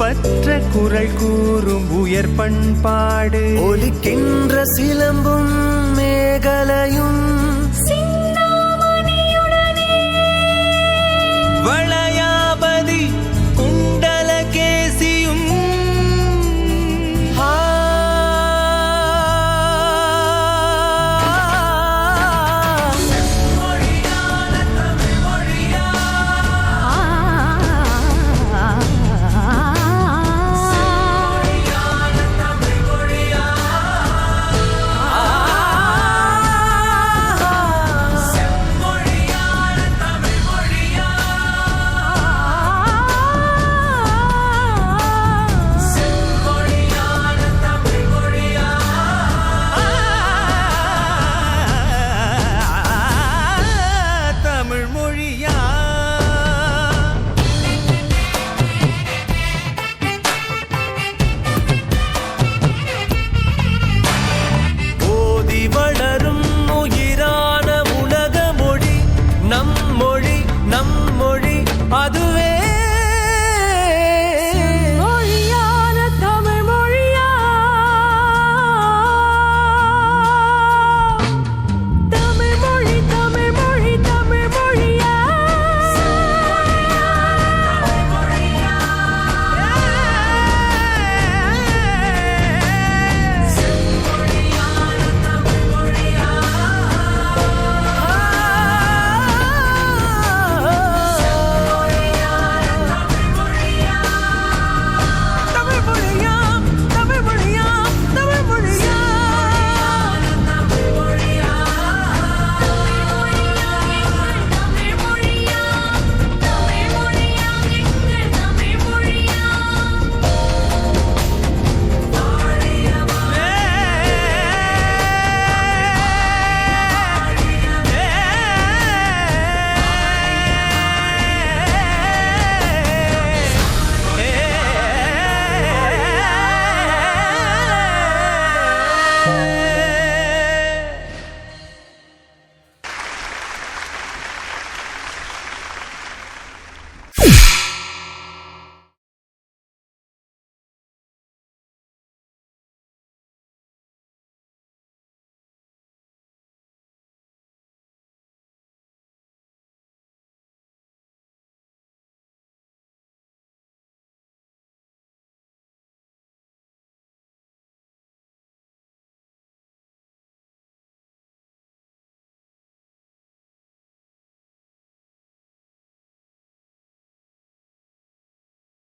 பற்ற குரல் கூறும் உயர் பண்பாடு. ஒலிக்கின்ற சிலம்பும் மேகலையும்